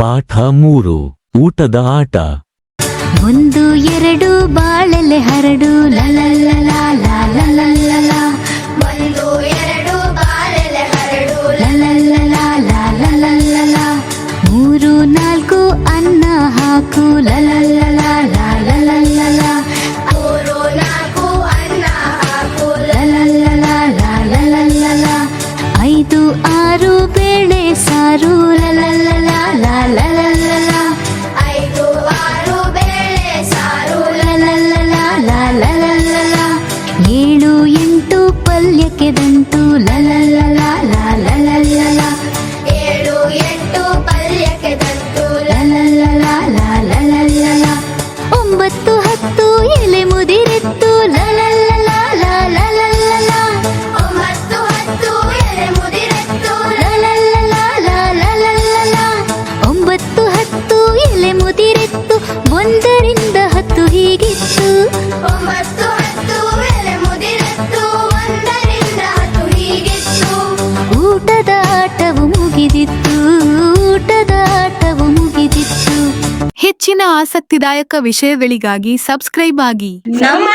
ಪಾಠ ಮೂರು ಊಟದ ಆಟ ಒಂದು ಎರಡು ಬಾಳೆಲೆ ಹರಡು ಮೂರು ನಾಲ್ಕು ಅನ್ನ ಹಾಕು ಐದು ಆರು ಬೇಳೆ ಸಾರು ಏಳು ಎಂಟು ಪಲ್ಯಕ್ಕೆ ಒಂಬತ್ತು ಹತ್ತು ಎಲೆ ಮುದಿರೆತ್ತು ಒಂಬತ್ತು ಹತ್ತು ಎಲೆ ಮುದಿರೆತ್ತು ಲಲಲಲ ಒಂಬತ್ತು ಹತ್ತು ಎಲೆ ಮುದಿರೆತ್ತು ಒಂದರಿಂದ ಹೆಚ್ಚಿನ ಆಸಕ್ತಿದಾಯಕ ವಿಷಯಗಳಿಗಾಗಿ ಸಬ್ಸ್ಕ್ರೈಬ್ ಆಗಿ. ನಮ್ಮ